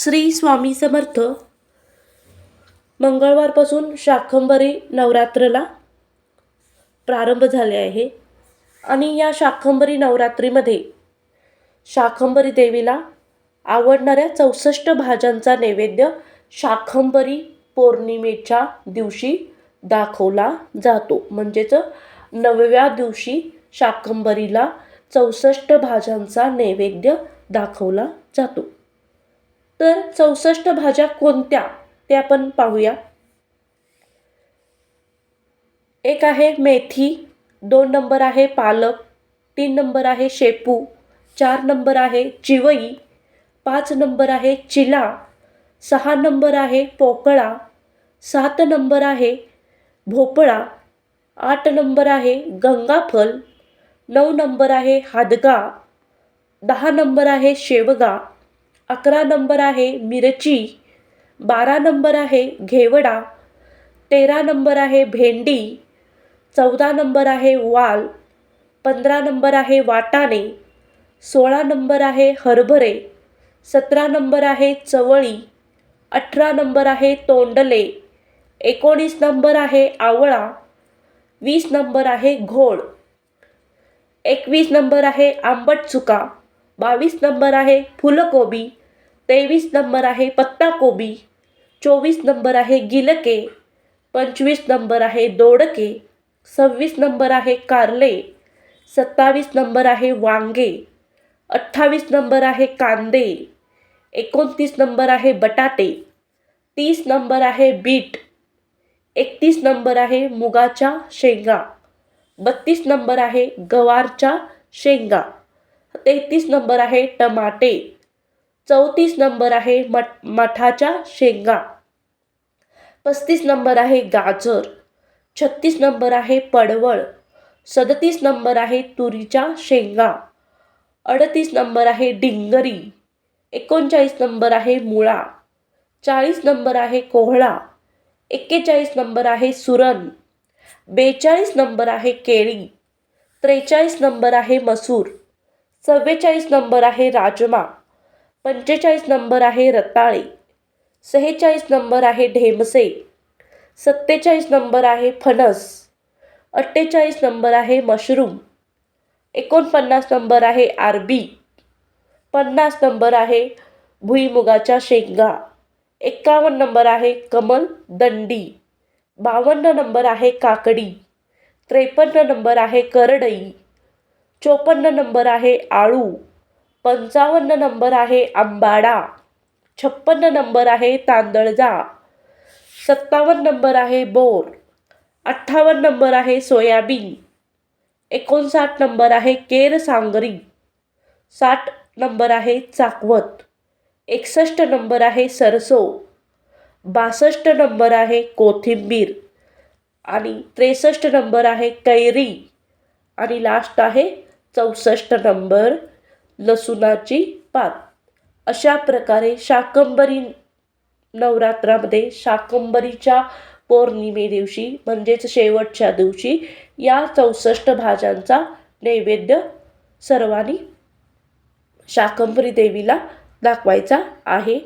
श्री स्वामी समर्थ. मंगळवारपासून शाकंभरी नवरात्रला प्रारंभ झाले आहे. आणि या शाकंभरी नवरात्रीमध्ये शाकंभरी देवीला आवडणाऱ्या चौसष्ट भाज्यांचा नैवेद्य शाकंभरी पौर्णिमेच्या दिवशी दाखवला जातो. म्हणजेच नवव्या दिवशी शाकंभरीला चौसष्ट भाज्यांचा नैवेद्य दाखवला जातो. तर चौसष्ट भाज्या कोणत्या ते आपण पाहूया. एक आहे मेथी दोन नंबर आहे पालक तीन नंबर आहे शेपू चार नंबर आहे चिवई पाच नंबर आहे चिला सहा नंबर आहे पोकळा सात नंबर आहे भोपळा आठ नंबर आहे गंगाफल नऊ नंबर आहे हादगा दहा नंबर आहे शेवगा अकरा नंबर आहे मिरची बारा नंबर आहे घेवडा तेरा नंबर आहे भेंडी चौदा नंबर आहे वाल पंधरा नंबर आहे वाटाणे सोळा नंबर आहे हरभरे सतरा नंबर आहे चवळी अठरा नंबर आहे तोंडले एकोणीस नंबर आहे आवळा वीस नंबर आहे घोळ एकवीस नंबर आहे आंबट चुका बावीस नंबर आहे फुलकोबी तेवीस नंबर आहे पत्ताकोबी चोवीस नंबर आहे गिलके पंचवीस नंबर आहे दोडके सव्वीस नंबर आहे कारले सत्तावीस नंबर आहे वांगे अठ्ठावीस नंबर आहे कांदे एकोणतीस नंबर आहे बटाटे तीस नंबर आहे बीट एकतीस नंबर आहे मुगाच्या शेंगा बत्तीस नंबर आहे गवारच्या शेंगा तेहतीस नंबर आहे टमाटे चौतीस नंबर आहे मठ मठाच्या शेंगा पस्तीस नंबर आहे गाजर छत्तीस नंबर आहे पडवळ सदतीस नंबर आहे तुरीच्या शेंगा अडतीस नंबर आहे डिंगरी एकोणचाळीस नंबर आहे मुळा चाळीस नंबर आहे कोहळा एक्केचाळीस नंबर आहे सुरण बेचाळीस नंबर आहे केळी त्रेचाळीस नंबर आहे मसूर चव्वेचाळीस नंबर आहे राजमा पंचेचाळीस नंबर आहे रताळे सेहेचाळीस नंबर आहे ढेमसे सत्तेचाळीस नंबर आहे फणस अठ्ठेचाळीस नंबर आहे मशरूम एकोणपन्नास नंबर आहे आरबी पन्नास नंबर आहे भुईमुगाच्या शेंगा एक्कावन्न नंबर आहे कमल दंडी बावन्न नंबर आहे काकडी त्रेपन्न नंबर आहे करडई चोपन्न नंबर आहे आळू पंचावन्न नंबर आहे आंबाडा. छप्पन्न नंबर आहे तांदळजा. सत्तावन्न नंबर आहे बोर. अठ्ठावन्न नंबर आहे सोयाबीन. एकोणसाठ नंबर आहे केर सांगरी. साठ नंबर आहे चाकवत. एकसष्ट नंबर आहे सरसो. बासष्ट नंबर आहे कोथिंबीर. आणि त्रेसष्ट नंबर आहे कैरी. आणि लास्ट आहे चौसष्ट नंबर लसुणाची पात. अशा प्रकारे शाकंबरी नवरात्रामध्ये शाकंबरीच्या पौर्णिमे दिवशी म्हणजेच शेवटच्या दिवशी या चौसष्ट भाज्यांचा नैवेद्य सर्वांनी शाकंबरी देवीला दाखवायचा आहे.